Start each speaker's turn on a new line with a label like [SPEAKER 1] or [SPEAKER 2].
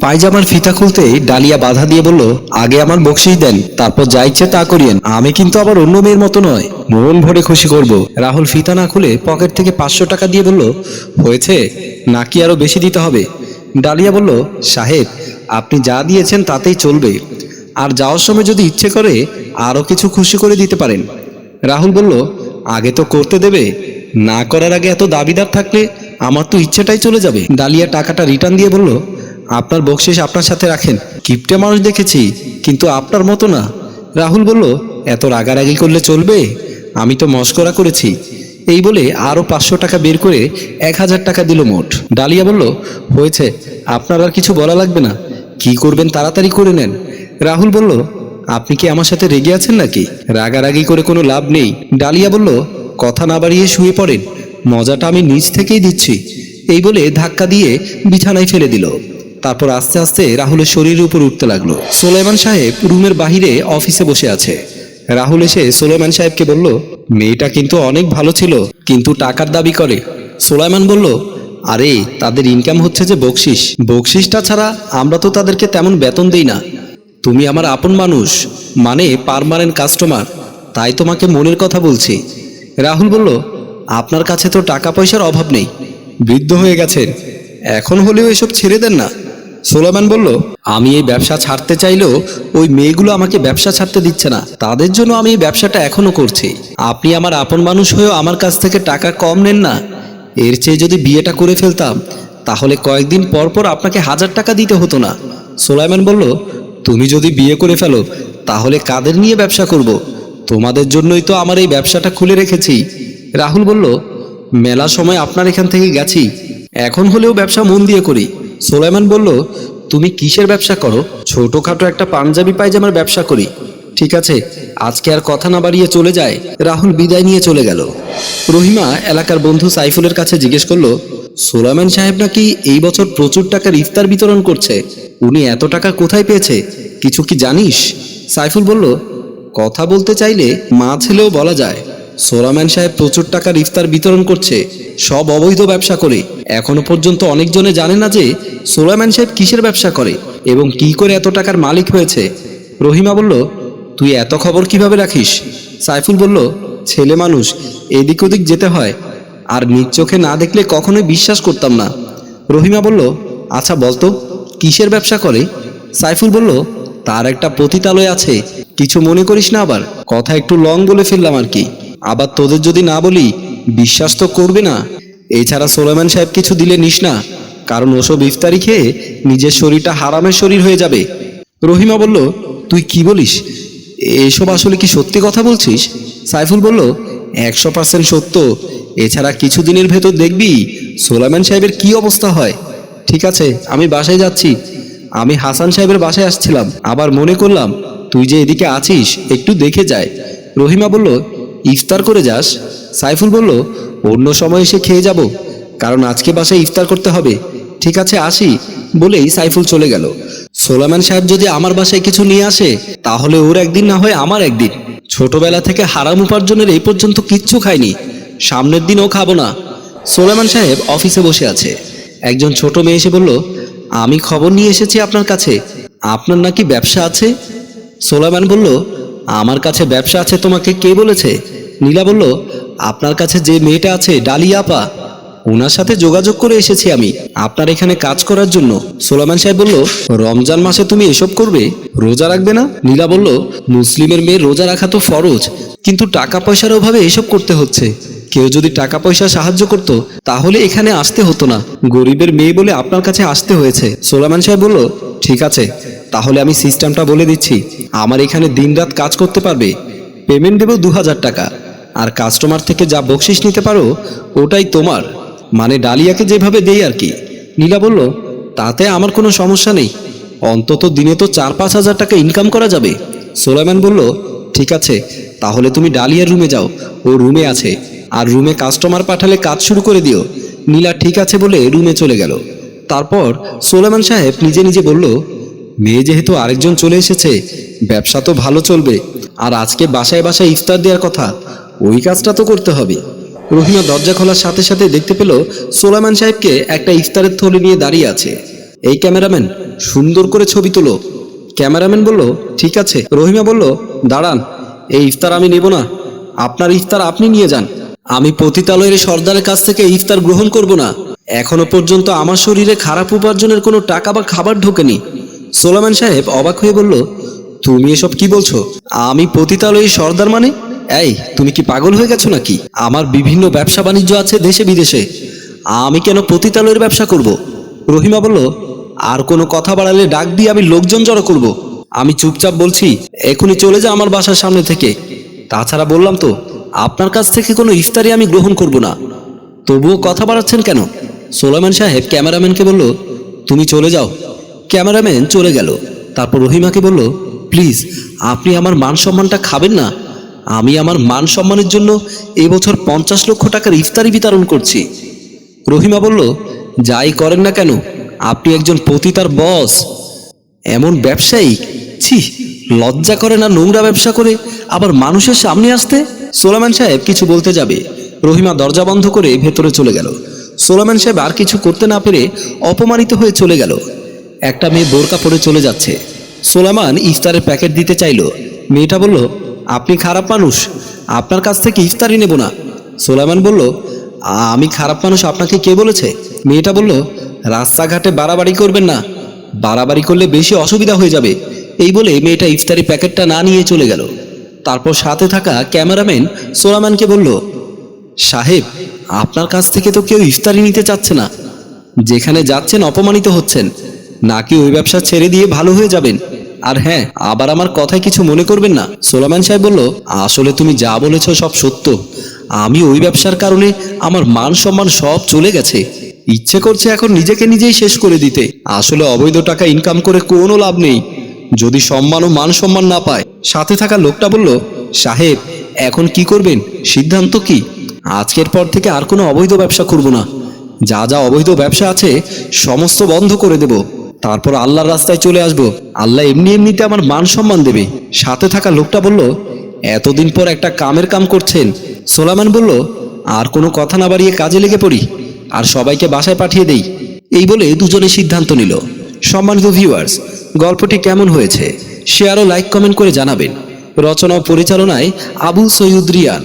[SPEAKER 1] পায়জামার ফিতা খুলতেই ডালিয়া বাধা দিয়ে বলল, আগে আমার বকশিস দেন, তারপর যা ইচ্ছে তা করিয়েন। আমি কিন্তু আবার অন্য মেয়ের মতো নয়। মন ভরে খুশি করব। রাহুল ফিতা না খুলে পকেট থেকে পাঁচশো টাকা দিয়ে বলল, হয়েছে, নাকি আরও বেশি দিতে হবে? ডালিয়া বলল, সাহেব, আপনি যা দিয়েছেন তাতেই চলবে। আর যাওয়ার সময় যদি ইচ্ছে করে আরও কিছু খুশি করে দিতে পারেন। রাহুল বলল, আগে তো করতে দেবে। না করার আগে এত দাবিদার থাকলে আমার তো ইচ্ছেটাই চলে যাবে। ডালিয়া টাকাটা রিটার্ন দিয়ে বলল আপনার বকশিস আপনার সাথে রাখেন। কিপটে মানুষ দেখেছি, কিন্তু আপনার মতো না। রাহুল বলল, এত রাগারাগি করলে চলবে? আমি তো মস্করা করেছি। এই বলে আরও পাঁচশো টাকা বের করে এক হাজার টাকা দিল মোট। ডালিয়া বলল, হয়েছে, আপনার আর কিছু বলা লাগবে না। কি করবেন তাড়াতাড়ি করে নেন। রাহুল বলল, আপনি কি আমার সাথে রেগে আছেন নাকি? রাগারাগি করে কোনো লাভ নেই। ডালিয়া বলল, কথা না বাড়িয়ে শুয়ে পড়েন। মজাটা আমি নিজ থেকেই দিচ্ছি। এই বলে ধাক্কা দিয়ে বিছানায় ফেলে দিল। তারপর আস্তে আস্তে রাহুলের শরীরের উপর উঠতে লাগল। সোলাইমান সাহেব রুমের বাহিরে অফিসে বসে আছে। রাহুল এসে সোলাইমান সাহেবকে বলল, মেয়েটা কিন্তু অনেক ভালো ছিল, কিন্তু টাকার দাবি করে। সোলাইমান বলল, আরে, তাদের ইনকাম হচ্ছে যে বকশিস। বকশিসটা ছাড়া আমরা তো তাদেরকে তেমন বেতন দেই না। তুমি আমার আপন মানুষ মানে পারমানেন্ট কাস্টমার, তাই তোমাকে মনের কথা বলছি। রাহুল বলল, আপনার কাছে তো টাকা পয়সার অভাব নেই। বৃদ্ধ হয়ে গেছেন। এখন হলেও এসব ছেড়ে দেন না। সোলামান বলল, আমি এই ব্যবসা ছাড়তে চাইলেও ওই মেয়েগুলো আমাকে ব্যবসা ছাড়তে দিচ্ছে না। তাদের জন্য আমি এই ব্যবসাটা এখনও করছি। আপনি আমার আপন মানুষ হয়েও আমার কাছ থেকে টাকা কম নেন না। এর চেয়ে যদি বিয়েটা করে ফেলতাম, তাহলে কয়েকদিন পর পর আপনাকে হাজার টাকা দিতে হতো না। সোলাইমান বলল, তুমি যদি বিয়ে করে ফেলো, তাহলে কাদের নিয়ে ব্যবসা করব। তোমাদের জন্যই তো আমার এই ব্যবসাটা খুলে রেখেছি। রাহুল বলল, মেলা সময় আপনার এখান থেকে গেছি। এখন হলেও ব্যবসা মন দিয়ে করি। সোলাইমান বলল, তুমি কিসের ব্যবসা করো? ছোটখাটো একটা পাঞ্জাবি পায়জামার ব্যবসা করি। ঠিক আছে, আজকে আর কথা না বাড়িয়ে চলে যায়। রাহুল বিদায় নিয়ে চলে গেল। রহিমা এলাকার বন্ধু সাইফুলের কাছে জিজ্ঞেস করল, সোলাইমান সাহেব নাকি এই বছর প্রচুর টাকার ইফতার বিতরণ করছে? উনি এত টাকা কোথায় পেয়েছে? কিছু কি জানিস? সাইফুল বলল, কথা বলতে চাইলে মা ছেলেও বলা যায়। সোলাম্যান সাহেব প্রচুর টাকার ইফতার বিতরণ করছে, সব অবৈধ ব্যবসা করে। এখনও পর্যন্ত অনেকজনে জানে না যে সোলাম্যান সাহেব কিসের ব্যবসা করে এবং কি করে এত টাকার মালিক হয়েছে। রহিমা বলল, তুই এত খবর কীভাবে রাখিস? সাইফুল বলল, ছেলে মানুষ, এদিক ওদিক যেতে হয়। আর নিজ চোখে না দেখলে কখনোই বিশ্বাস করতাম না। রহিমা বলল আচ্ছা বলতো কিসের ব্যবসা করে? সাইফুল বলল, তার একটা পতিতালয় আছে, কিছু মনে করিস না আবার, কথা একটু লং বলে ফেললাম আর কি। আবার তোদের যদি না বলি, বিশ্বাস তো করবে না। এছাড়া সোলেমান সাহেব কিছু দিলে নিস না, কারণ ওসব ইফতারি খেয়ে নিজের শরীরটা হারামের শরীর হয়ে যাবে। রহিমা বলল, তুই কি বলিস? এসব আসলে কি সত্যি কথা বলছিস? সাইফুল বলল, একশো পার্সেন্ট সত্য। এছাড়া কিছুদিনের ভেতর দেখবি সোলামান সাহেবের কি অবস্থা হয়। ঠিক আছে, আমি বাসায় যাচ্ছি। আমি হাসান সাহেবের বাসায় আসছিলাম। আবার মনে করলাম, তুই যে এদিকে আছিস, একটু দেখে যায়। রহিমা বলল ইফতার করে যাস? সাইফুল বলল, অন্য সময় এসে খেয়ে যাব। কারণ আজকে বাসায় ইফতার করতে হবে। ঠিক আছে, আসি, বলেই সাইফুল চলে গেল। সোলামান সাহেব যদি আমার বাসায় কিছু নিয়ে আসে, তাহলে ওর একদিন না হয় আমার একদিন। ছোটবেলা থেকে হারাম উপার্জনের এই পর্যন্ত কিচ্ছু খাইনি। সামনের দিনও খাব না। সোলামান সাহেব অফিসে বসে আছে। একজন ছোট মেয়ে এসে বলল, আমি খবর নিয়ে এসেছি আপনার কাছে। আপনার নাকি ব্যবসা আছে? সোলামান বলল আমার কাছে ব্যবসা আছে তোমাকে কে বলেছে? নীলা বলল, আপনার কাছে যে মেয়েটা আছে ডালিয়াপা ওনার সাথে যোগাযোগ করে এসেছি আমি, আপনার এখানে কাজ করার জন্য। সোলামান সাহেব বলল, রমজান মাসে তুমি এসব করবে? রোজা রাখবে না? নীলা বলল, মুসলিমের মেয়ে রোজা রাখা তো ফরজ, কিন্তু টাকা পয়সার অভাবে এসব করতে হচ্ছে। কেউ যদি টাকা পয়সা সাহায্য করত, তাহলে এখানে আসতে হতো না। গরিবের মেয়ে বলে আপনার কাছে আসতে হয়েছে। সোলামান সাহেব বলল, ঠিক আছে। তাহলে আমি সিস্টেমটা বলে দিচ্ছি। আমার এখানে দিনরাত কাজ করতে পারবে। পেমেন্ট দেবো দু হাজার টাকা। আর কাস্টমার থেকে যা বকশিস নিতে পারো, ওটাই তোমার। মানে ডালিয়াকে যেভাবে দেই আর কি। নীলা বলল, তাতে আমার কোনো সমস্যা নেই। অন্তত দিনে তো চার পাঁচ হাজার টাকা ইনকাম করা যাবে। সোলাইমান বলল, ঠিক আছে, তাহলে তুমি ডালিয়ার রুমে যাও। ও রুমে আছে। আর রুমে কাস্টমার পাঠালে কাজ শুরু করে দিও। নীলা ঠিক আছে বলে রুমে চলে গেল। তারপর সোলেমান সাহেব নিজে নিজে বলল মেয়ে যেহেতু আরেকজন চলে এসেছে, ব্যবসা তো ভালো চলবে। আর আজকে বাসায় বাসায় ইফতার দেওয়ার কথা, ওই কাজটা তো করতে হবে। রহিমা দরজা খোলার সাথে সাথে দেখতে পেল সোলামান সাহেবকে একটা ইফতারের থলি নিয়ে দাঁড়িয়ে আছে। এই ক্যামেরাম্যান, সুন্দর করে ছবি তোলো। ক্যামেরাম্যান বলল, ঠিক আছে। রহিমা বলল, দাঁড়ান, এই ইফতার আমি নেব না। আপনার ইফতার আপনি নিয়ে যান। আমি পতিতালয়ের সর্দারের কাছ থেকে ইফতার গ্রহণ করব না। এখনও পর্যন্ত আমার শরীরে খারাপ উপার্জনের কোনো টাকা বা খাবার ঢোকেনি। সোলামান সাহেব অবাক হয়ে বলল, তুমি এসব কি বলছো? আমি পতিতালয়ের সর্দার মানে? এই, তুমি কি পাগল হয়ে গেছো নাকি? আমার বিভিন্ন ব্যবসা বাণিজ্য আছে দেশে বিদেশে। আমি কেন পতিতালয়ের ব্যবসা করব? রহিমা বলল, আর কোনো কথা বাড়ালে ডাক দিয়ে আমি লোকজন জড়ো করব। আমি চুপচাপ বলছি এখনই চলে যা আমার বাসার সামনে থেকে। তাছাড়া বললাম তো, আপনার কাছ থেকে কোনো ইফতারি আমি গ্রহণ করব না। তবুও কথা বাড়াচ্ছেন কেন? সোলামান সাহেব ক্যামেরাম্যানকে বলল, তুমি চলে যাও। ক্যামেরাম্যান চলে গেল। তারপর রহিমাকে বলল, প্লিজ, আপনি আমার মান সম্মানটা খাবেন না। আমি আমার মান সম্মানের জন্য এবছর পঞ্চাশ লক্ষ টাকার ইফতারি বিতরণ করছি। রহিমা বলল, যাই করেন না কেন, আপনি একজন পতিতার বস। এমন ব্যবসায়ী, ছি, লজ্জা করে না নোংরা ব্যবসা করে আবার মানুষের সামনে আসতে? সোলামান সাহেব কিছু বলতে যাবে। রহিমা দরজা বন্ধ করে ভেতরে চলে গেল। সোলামান সাহেব আর কিছু করতে না পেরে অপমানিত হয়ে চলে গেল। একটা মেয়ে বোরকা পরে চলে যাচ্ছে। সোলামান ইফতারের প্যাকেট দিতে চাইলো। মেয়েটা বলল, আপনি খারাপ মানুষ, আপনার কাছ থেকে ইফতারি নেব না। সোলামান বলল, আমি খারাপ মানুষ, আপনাকে কে বলেছে? মেয়েটা বলল, রাস্তাঘাটে বাড়াবাড়ি করবেন না, বাড়াবাড়ি করলে বেশি অসুবিধা হয়ে যাবে। এই বলে মেয়েটা ইফতারি প্যাকেটটা না নিয়ে চলে গেল। তারপর সাথে থাকা ক্যামেরাম্যান সোলামানকে বলল, সাহেব, আপনার কাছ থেকে তো কেউ ইফতারি নিতে চাচ্ছে না। যেখানে যাচ্ছেন অপমানিত হচ্ছেন। নাকি ওই ব্যবসা ছেড়ে দিয়ে ভালো হয়ে যাবেন? আর হ্যাঁ আবার আমার কথায় কিছু মনে করবেন না? সোলামান সাহেব বলল, আসলে তুমি যা বলেছ সব সত্য। আমি ওই ব্যবসার কারণে আমার মান সম্মান সব চলে গেছে। ইচ্ছে করছে এখন নিজেকে নিজেই শেষ করে দিতে। আসলে অবৈধ টাকা ইনকাম করে কোনো লাভ নেই। যদি সম্মান ও মান সম্মান না পায় সাথে থাকা লোকটা বলল, সাহেব, এখন কি করবেন? সিদ্ধান্ত কি? আজকের পর থেকে আর কোনো অবৈধ ব্যবসা করব না। যা যা অবৈধ ব্যবসা আছে, সমস্ত বন্ধ করে দেব। তারপর আল্লাহর রাস্তায় চলে আসব। আল্লাহ এমনি এমনিতে আমার মান সম্মান দেবে। সাথে থাকা লোকটা বলল, এতদিন পর একটা কামের কাম করছেন। সোলামান বলল, আর কোনো কথা না বাড়িয়ে কাজে লেগে পড়ি, আর সবাইকে বাসায় পাঠিয়ে দেই। এই বলে দুজনে সিদ্ধান্ত নিল। সম্মানিত ভিউয়ার্স, গল্পটি কেমন হয়েছে? শেয়ার ও লাইক কমেন্ট করে জানাবেন। রচনা ও পরিচালনায় আবু সৈয়দ রিয়ান।